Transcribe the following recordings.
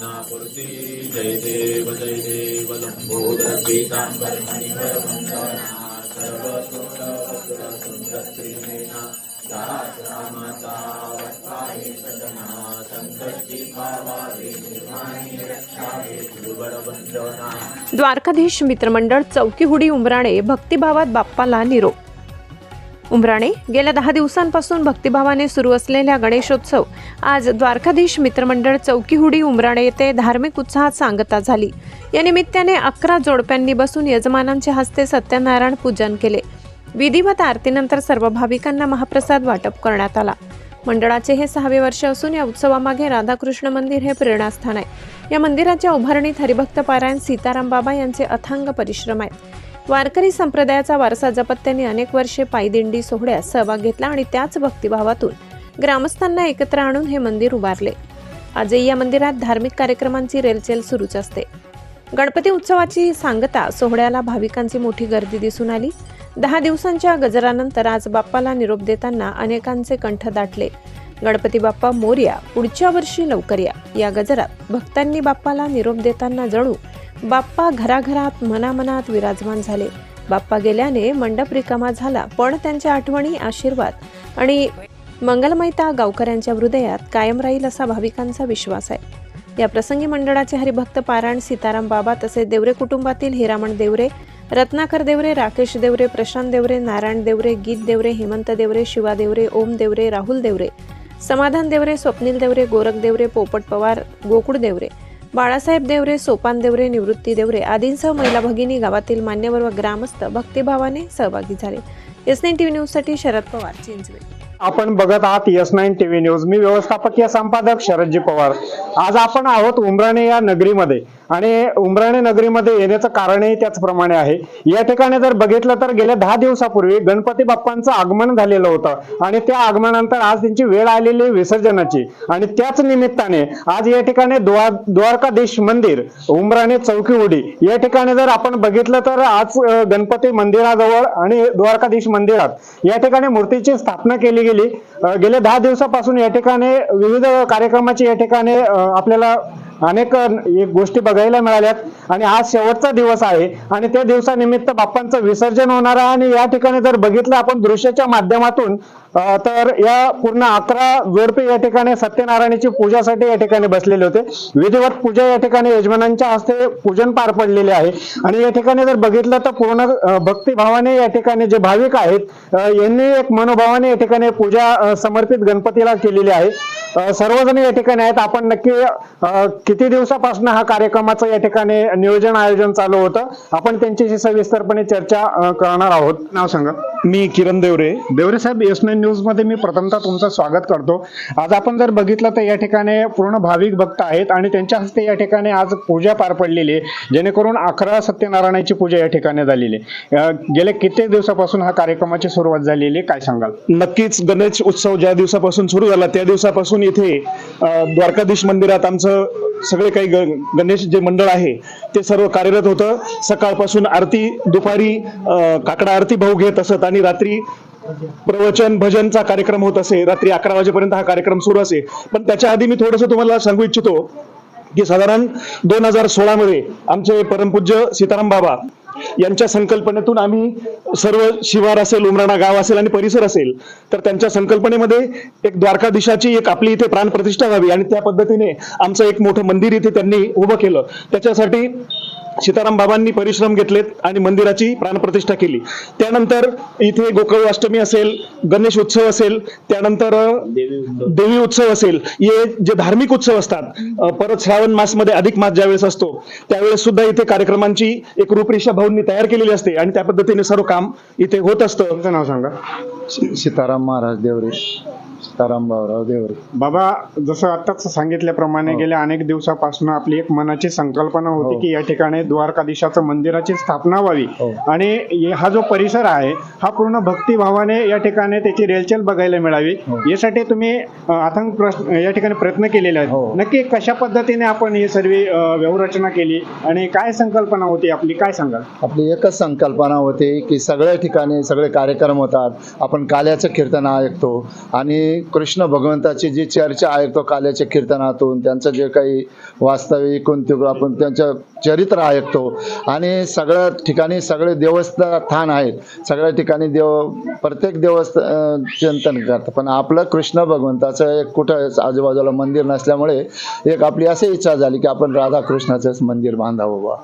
नापूर्ती जय देव जय देव लंबोदर पीतांबर सुंदर त्रिनेना संकष्टी निर्माणी रक्षावे द्वारकाधीश मित्रमंडळ चौकीहुडी उमराणे भक्तिभावात बाप्पाला निरोप। उमराणे गेल्या दहा दिवसांपासून भक्तिभावाने सुरू असलेल्या गणेशोत्सव आज द्वारकाधीश मित्रमंडळ चौकीहुडी उमराणे येथे धार्मिक उत्साहात सांगता झाली. या निमित्ताने अकरा जोडप्यांनी बसून यजमानांच्या हस्ते सत्यनारायण पूजन केले. विधिवत आरतीनंतर सर्व भाविकांना महाप्रसाद वाटप करण्यात आला. मंडळाचे हे सहावे वर्ष असून या उत्सवामागे राधाकृष्ण मंदिर हे प्रेरणास्थान आहे. या मंदिराच्या उभारणीत हरिभक्त पारायण सीताराम बाबा यांचे अथांग परिश्रम आहेत वारकरी संप्रदायाचा वारसा जपत त्यांनी अनेक वर्षे पायदिंडी सोहळ्यात सहभाग घेतला आणि त्याच भक्तिभावातून ग्रामस्थांना एकत्र आणून हे मंदिर उभारले. आजही या मंदिरात धार्मिक कार्यक्रमांची रेलचेल सुरूच असते. गणपती उत्सवाची सांगता सोहळ्याला भाविकांची मोठी गर्दी दिसून आली. दहा दिवसांच्या गजरानंतर आज बाप्पाला निरोप देताना अनेकांचे कंठ दाटले. गणपती बाप्पा मोर्या पुढच्या वर्षी लवकर या. गजरात भक्तांनी बाप्पाला निरोप देताना जणू बाप्पा घराघरात मनामनात विराजमान झाले. बाप्पा गेल्याने मंडप रिकामा झाला पण त्यांच्या आठवणी आशीर्वाद आणि मंगलमयता गावकऱ्यांच्या हृदयात कायम राहील असा भाविकांचा विश्वास आहे. या प्रसंगी मंडळाचे हरिभक्त पारायण सीताराम बाबा तसेच देवरे कुटुंबातील हिरामण देवरे रत्नाकर देवरे राकेश देवरे प्रशांत देवरे नारायण देवरे गीत देवरे हेमंत देवरे शिवा देवरे ओम देवरे राहुल देवरे समाधान देवरे स्वप्नील देवरे गोरख देवरे पोपट पवार गोकुळ देवरे बाळासाहेब देवरे सोपान देवरे निवृत्ती देवरे आदींसह महिला भगिनी गावातील मान्यवर व ग्रामस्थ भक्तिभावाने सहभागी झाले. एस टी टीव्ही न्यूजसाठी शरद पवार चिंचवे आपण बघत आहात एस नाईन टीव्ही न्यूज मी व्यवस्थापकीय संपादक शरदजी पवार. आज आपण आहोत उमराणे या नगरीमध्ये. आणि उमराणे नगरीमध्ये येण्याचं कारणही त्याचप्रमाणे आहे. या ठिकाणी जर बघितलं तर गेल्या दहा दिवसापूर्वी गणपती बाप्पांचं आगमन झालेलं होतं. आणि त्या आगमनानंतर आज त्यांची वेळ आलेली विसर्जनाची. आणि त्याच निमित्ताने आज या ठिकाणी द्वार द्वारकाधीश मंदिर उमराणे चौकी उडी. या ठिकाणी जर आपण बघितलं तर आज गणपती मंदिराजवळ आणि द्वारकाधीश मंदिरात या ठिकाणी मूर्तीची स्थापना केली गेली. गेल्या दहा दिवसापासून या ठिकाणी विविध कार्यक्रमाची या ठिकाणी आपल्याला अनेक एक गोष्टी बघायला मिळाल्यात. आणि आज शेवटचा दिवस आहे. आणि त्या दिवसानिमित्त बाप्पांचं विसर्जन होणार आहे. आणि या ठिकाणी जर बघितलं आपण दृश्याच्या माध्यमातून तर या पूर्ण अकरा जोडपे या ठिकाणी सत्यनारायणाची पूजासाठी या ठिकाणी बसलेले होते. विधिवत पूजा या ठिकाणी यजमानांच्या हस्ते पूजन पार पडलेले आहे. आणि या ठिकाणी जर बघितलं तर पूर्ण भक्तिभावाने या ठिकाणी जे भाविक आहेत यांनी एक मनोभावाने या ठिकाणी पूजा समर्पित गणपतीला केलेली आहे. सर्वजण या ठिकाणी आहेत. आपण नक्की किती दिवसापासून हा कार्यक्रमाचं या ठिकाणी नियोजन आयोजन चालू होतं आपण त्यांच्याशी सविस्तरपणे चर्चा करणार आहोत. नाव सांगा. मी किरण देवरे. देवरे साहेब एस नाईन न्यूजमध्ये मी प्रथमतः तुमचं स्वागत करतो. आज आपण जर बघितलं तर या ठिकाणी पूर्ण भाविक भक्त आहेत आणि त्यांच्या हस्ते या ठिकाणी आज पूजा पार पडलेली आहे. जेणेकरून अकरा सत्यनारायणाची पूजा या ठिकाणी झालेली आहे. गेल्या कित्येक दिवसापासून हा कार्यक्रमाची सुरुवात झालेली आहे. काय सांगाल? नक्कीच गणेश उत्सव ज्या दिवसापासून सुरू झाला त्या दिवसापासून इथे द्वारकाधीश मंदिरात आमचं सगळे काही ग- गणेश जे मंडळ आहे ते सर्व कार्यरत होतं. सकाळपासून आरती दुपारी काकडा आरती भाऊ घेत असत आणि रात्री प्रवचन भजनचा कार्यक्रम होत असे. रात्री अकरा वाजेपर्यंत हा कार्यक्रम सुरू असे. पण त्याच्या आधी मी थोडस तुम्हाला सांगू इच्छितो की साधारण दोन हजार सोळा मध्ये आमचे परमपूज्य सीताराम बाबा यांच्या संकल्पनेतून आम्ही सर्व शिवार असेल उमराणा गाव असेल आणि परिसर असेल तर त्यांच्या संकल्पनेमध्ये एक द्वारकाधीशाची एक आपली इथे प्राणप्रतिष्ठा व्हावी आणि त्या पद्धतीने आमचं एक मोठं मंदिर इथे त्यांनी उभं केलं. त्याच्यासाठी सीताराम बाबांनी परिश्रम घेतलेत आणि मंदिराची प्राणप्रतिष्ठा केली. त्यानंतर इथे गोकुळ अष्टमी असेल गणेश उत्सव असेल त्यानंतर देवी उत्सव. असेल हे जे धार्मिक उत्सव असतात परत श्रावण मासमध्ये अधिक मास ज्यावेळेस असतो त्यावेळेस सुद्धा इथे कार्यक्रमांची एक रूपरेषा भाऊंनी तयार केलेली असते आणि त्या पद्धतीने सर्व काम इथे होत असतं. नाव सांगा. सीताराम महाराज देवरे. भाऊराव देवरे बाबा जसं आताच सांगितल्याप्रमाणे गेल्या अनेक दिवसापासून आपली एक मनाची संकल्पना होती हो. की या ठिकाणी द्वारकाधीशाचं मंदिराची स्थापना व्हावी हो. आणि हे- हा जो परिसर आहे हा पूर्ण भक्तिभावाने या ठिकाणी त्याची रेलचेल बघायला मिळावी हो. यासाठी तुम्ही अथांग प्रश्न या ठिकाणी प्रयत्न केलेले आहेत हो. नक्की कशा पद्धतीने आपण ही सर्व व्यवरचना केली आणि काय संकल्पना होती आपली काय सांगाल आपली एकच संकल्पना होती की सगळ्या ठिकाणी सगळे कार्यक्रम होतात आपण काल्याचं कीर्तन ऐकतो आणि कृष्ण भगवंताची जी चर्चा ऐकतो काल्याच्या कीर्तनातून त्यांचं जे काही वास्तविक कोणते आपण त्यांचं चरित्र ऐकतो आणि सगळ्या ठिकाणी सगळे देवस्थान आहेत. सगळ्या ठिकाणी देव प्रत्येक देवस्थान चिंतन करतं पण आपलं कृष्ण भगवंताचं एक कुठं आजूबाजूला मंदिर नसल्यामुळे एक आपली अशी इच्छा झाली की आपण राधाकृष्णाचंच मंदिर बांधावं बा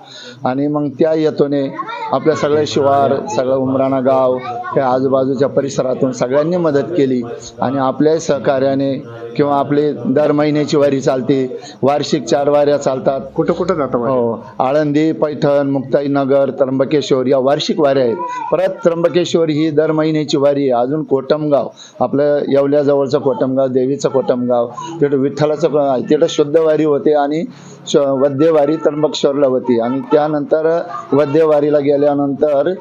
आणि मग त्या येतोने आपल्या सगळे शिवार सगळं उमराणा गाव त्या आजूबाजूच्या परिसरातून सगळ्यांनी मदत केली. आणि आपल्या आपल्याही सहकार्याने किंवा आपली दर महिन्याची वारी चालते वार्षिक चार वाऱ्या चालतात कुठं कुठं जातं? हो आळंदी पैठण मुक्ताईनगर त्र्यंबकेश्वर या वार्षिक वाऱ्या आहेत परत त्र्यंबकेश्वर ही दर महिन्याची वारी आहे अजून कोटमगाव आपलं येवल्याजवळचं कोटमगाव देवीचं कोटमगाव तिथं विठ्ठलाचं क- आहे. तिथं शुद्ध वारी होते आणि श- वद्यवारी त्र्यंबकेश्वरला होती आणि त्यानंतर वद्यवारीला गेल्यानंतर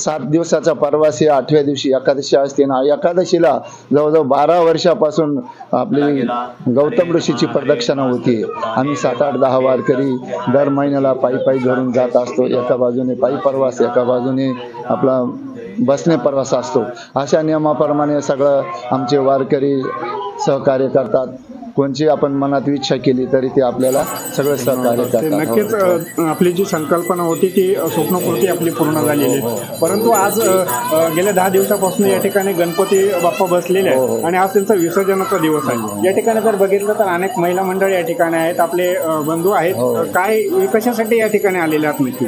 सात दिवसाचा प्रवास हे आठव्या दिवशी एकादशी असते. ना एकादशीला जवळजवळ बारा वर्षापासून आपली गौतम ऋषीची प्रदक्षिणा होती. आम्ही सात आठ दहा वारकरी दर महिन्याला पायी पायी घरून जात असतो. एका बाजूने पायी प्रवास एका बाजूने आपला बसने प्रवास असतो. अशा नियमाप्रमाणे सगळं आमचे वारकरी सहकार्य करतात. कोणची आपण मनात इच्छा केली तरी ते आपल्याला सगळं सहकार्य करतात. नक्कीच हो. अ, आपली जी संकल्पना होती ती स्वप्नपूर्ती आपली पूर्ण झालेली हो, आहे. परंतु आज गेल्या दहा दिवसापासून या ठिकाणी गणपती बाप्पा बसलेले हो, आहेत हो. आणि आज त्यांचा विसर्जनाचा दिवस आहे. या ठिकाणी जर बघितलं तर अनेक महिला मंडळ या ठिकाणी आहेत. आपले बंधू आहेत. हो. काय कशासाठी या ठिकाणी आलेले आहात नक्की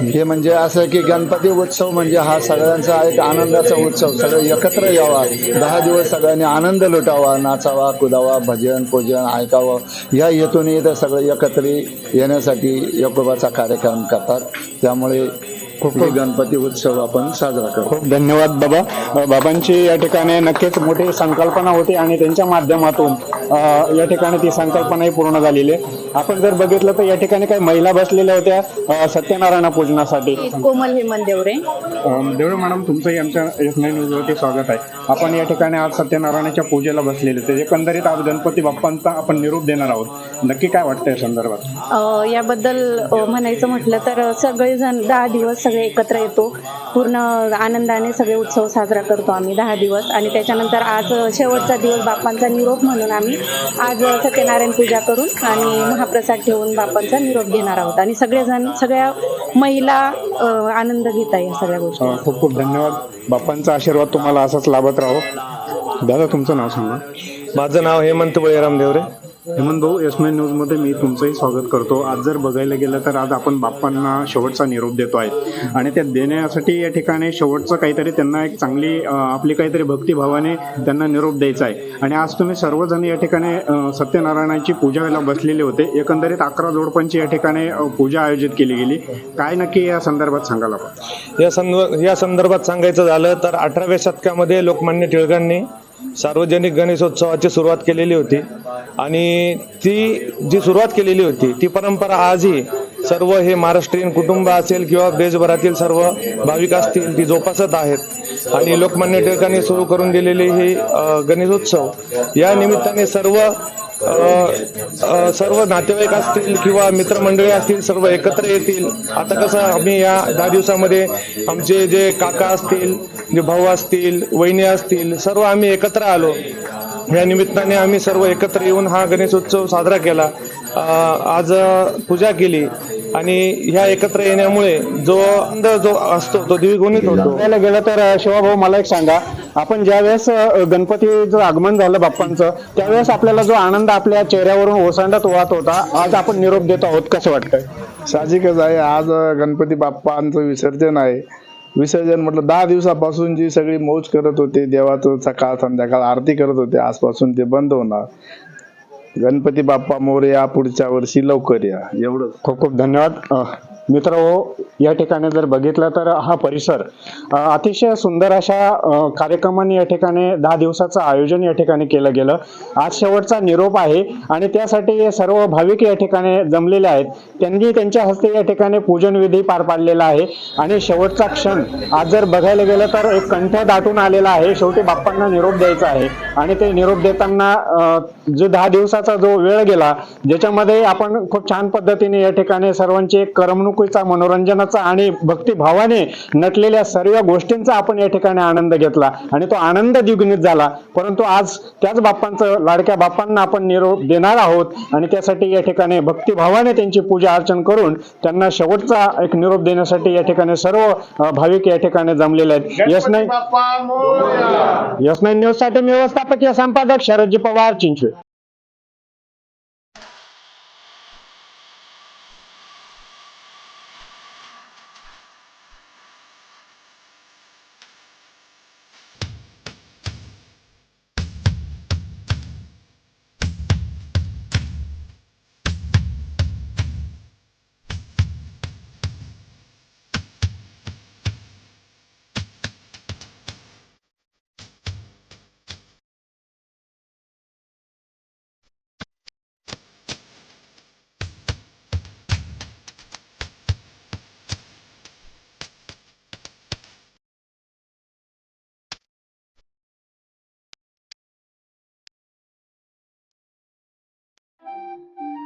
हे म्हणजे असं की गणपती उत्सव म्हणजे हा सगळ्यांचा एक आनंदाचा उत्सव. सगळे एकत्र यावा. दहा दिवस सगळ्यांनी आनंद लुटावा नाचावा कुदावा भजन पूजन ऐकावं. या हेतूने इथं सगळे एकत्र येण्यासाठी योगोबाचा कार्यक्रम करतात. त्यामुळे खूप गणपती उत्सव आपण साजरा करतो खूप धन्यवाद बाबा. बाबांची या ठिकाणी नक्कीच मोठी संकल्पना होती आणि त्यांच्या माध्यमातून या ठिकाणी ती संकल्पनाही पूर्ण झालेली आहे. आपण जर बघितलं तर या ठिकाणी काही महिला बसलेल्या होत्या सत्यनारायण पूजनासाठी. कोमल हेमंत देवरे. देवळे मॅडम तुमचंही आमच्या एस नाईन न्यूजवरती स्वागत आहे. आपण या ठिकाणी आज सत्यनारायणाच्या पूजेला बसलेले ते एकंदरीत आज गणपती बाप्पांचा आपण निरोप देणार आहोत. नक्की काय वाटतं या संदर्भात? याबद्दल म्हणायचं म्हटलं तर सगळेजण दहा दिवस सगळे एकत्र येतो. पूर्ण आनंदाने सगळे उत्सव साजरा करतो आम्ही दहा दिवस. आणि त्याच्यानंतर आज शेवटचा दिवस बाप्पांचा निरोप म्हणून आम्ही आज सत्यनारायण पूजा करून आणि महाप्रसाद ठेवून बाप्पांचा निरोप घेणार आहोत. आणि सगळेजण सगळ्या महिला आनंद घेत आहे या सगळ्या गोष्टी. खूप खूप धन्यवाद. बाप्पांचा आशीर्वाद तुम्हाला असाच लाभत राहो. दादा तुमचं नाव सांगा. माझं नाव हेमंत बळीराम देवरे. हेमंत भाऊ एस नाईन न्यूजमध्ये मी तुमचंही स्वागत करतो. आज जर बघायला गेलं तर आज आपण बाप्पांना शेवटचा निरोप देतो आहे. आणि त्या देण्यासाठी या ठिकाणी शेवटचं काहीतरी त्यांना एक चांगली आपली काहीतरी भक्तिभावाने त्यांना निरोप द्यायचा आहे. आणि आज तुम्ही सर्वजण या ठिकाणी सत्यनारायणाची पूजाला बसलेले होते. एकंदरीत अकरा जोडपांची या ठिकाणी पूजा आयोजित केली गेली. काय नक्की या संदर्भात सांगायला आपण? या या संदर्भात सांगायचं झालं तर अठराव्या शतकामध्ये लोकमान्य टिळकांनी सार्वजनिक गणेशोत्सवाची सुरुवात केलेली होती. आणि ती जी सुरुवात केलेली होती ती परंपरा आजही सर्व हे महाराष्ट्रीयन कुटुंब असेल किंवा देशभरातील सर्व भाविक असतील ती जोपासत आहेत. आणि लोकमान्य टिळकांनी सुरू करून दिलेली ही गणेशोत्सव या निमित्ताने सर्व सर्व नातेवाईक असतील किंवा मित्रमंडळी असतील सर्व एकत्र येतील. आता कसं आम्ही या दहा दिवसामध्ये आमचे जे काका असतील जे भाऊ असतील वहिनी असतील सर्व आम्ही एकत्र आलो. या निमित्ताने आम्ही सर्व एकत्र येऊन हा गणेशोत्सव साजरा केला. आज पूजा केली आणि ह्या एकत्र येण्यामुळे जो आनंद जो असतो तो द्विगुणित होतो. बघायला गेलं तर शिवाभाऊ मला एक सांगा. आपण ज्यावेळेस अ, गणपतीचं आगमन झालं बाप्पांचं त्यावेळेस आपल्याला जो आनंद आपल्या चेहऱ्यावरून ओसांडत वाहत होता आज आपण निरोप देत आहोत कसं वाटतंय? साहजिकच आहे. आज गणपती बाप्पांचं विसर्जन आहे. विसर्जन म्हटलं दहा दिवसापासून जी सगळी मौज करत होते देवाचं सकाळ संध्याकाळ आरती करत होते आजपासून ते बंद होणार. गणपती बाप्पा मोरया पुढच्या वर्षी लवकर या. एवढं. खूप खूप धन्यवाद. मित्र या ठिकाणी जर बघितलं तर हा परिसर अतिशय सुंदर अशा अ, कार्यक्रमांनी या ठिकाणी दहा दिवसाचं आयोजन या ठिकाणी केलं गेलं. आज शेवटचा निरोप आहे आणि त्यासाठी सर्व भाविक या ठिकाणी जमलेले आहेत. त्यांनी त्यांच्या हस्ते या ठिकाणी पूजनविधी पार पाडलेला आहे आणि शेवटचा क्षण आज जर बघायला गेलं तर एक कंठ दाटून आलेला आहे. शेवटी बाप्पांना निरोप द्यायचा आहे आणि ते निरोप देताना जो दहा दिवसाचा जो वेळ गेला ज्याच्यामध्ये आपण खूप छान पद्धतीने या ठिकाणी सर्वांची एक करमणूक हसमुखीचा मनोरंजनाचा आणि भक्तिभावाने नटलेल्या सर्व गोष्टींचा आपण या ठिकाणी आनंद घेतला. आणि तो आनंद द्विगुणित झाला. परंतु आज त्याच बाप्पांचं लाडक्या बाप्पांना आपण निरोप देणार आहोत. आणि त्यासाठी या ठिकाणी भक्तिभावाने त्यांची पूजा अर्चन करून त्यांना शेवटचा एक निरोप देण्यासाठी या ठिकाणी सर्व भाविक या ठिकाणी जमलेले आहेत. यस नाही न्यूजसाठी व्यवस्थापकीय संपादक शरदजी पवार चिंचवे.